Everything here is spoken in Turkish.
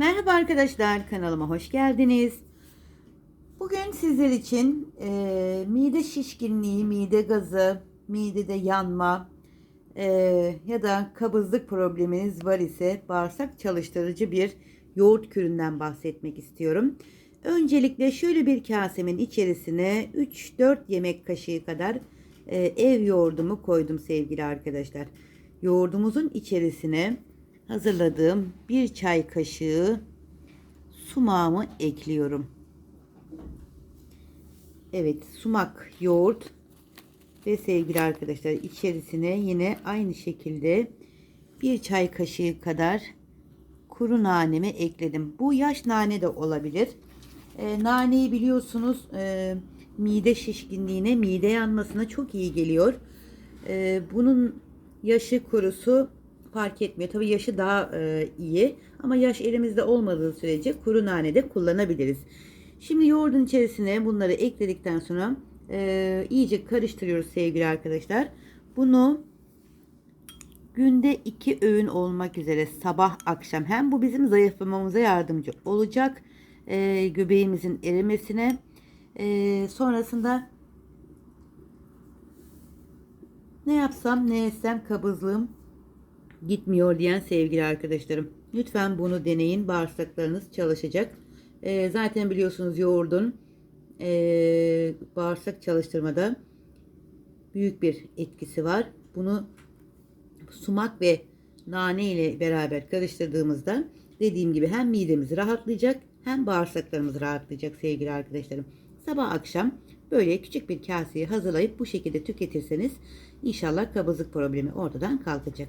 Merhaba arkadaşlar kanalıma hoş geldiniz. Bugün sizler için e, mide şişkinliği, mide gazı, midede yanma e, ya da kabızlık probleminiz var ise bağırsak çalıştırıcı bir yoğurt küründen bahsetmek istiyorum. Öncelikle şöyle bir kasemin içerisine 3-4 yemek kaşığı kadar e, ev yoğurdumu koydum sevgili arkadaşlar. Yoğurdumuzun içerisine hazırladığım bir çay kaşığı sumağımı ekliyorum. Evet sumak yoğurt ve sevgili arkadaşlar içerisine yine aynı şekilde bir çay kaşığı kadar kuru nanemi ekledim. Bu yaş nane de olabilir. E, naneyi biliyorsunuz e, mide şişkinliğine, mide yanmasına çok iyi geliyor. E, bunun yaşı kurusu fark etmiyor. Tabii yaşı daha e, iyi ama yaş elimizde olmadığı sürece kuru nane de kullanabiliriz. Şimdi yoğurdun içerisine bunları ekledikten sonra e, iyice karıştırıyoruz sevgili arkadaşlar. Bunu günde iki öğün olmak üzere sabah akşam hem bu bizim zayıflamamıza yardımcı olacak e, göbeğimizin erimesine e, sonrasında ne yapsam ne yesem kabızlığım gitmiyor diyen sevgili arkadaşlarım. Lütfen bunu deneyin. Bağırsaklarınız çalışacak. E, zaten biliyorsunuz yoğurdun e, bağırsak çalıştırmada büyük bir etkisi var. Bunu sumak ve nane ile beraber karıştırdığımızda dediğim gibi hem midemiz rahatlayacak hem bağırsaklarımız rahatlayacak sevgili arkadaşlarım. Sabah akşam böyle küçük bir kaseyi hazırlayıp bu şekilde tüketirseniz inşallah kabızlık problemi ortadan kalkacak.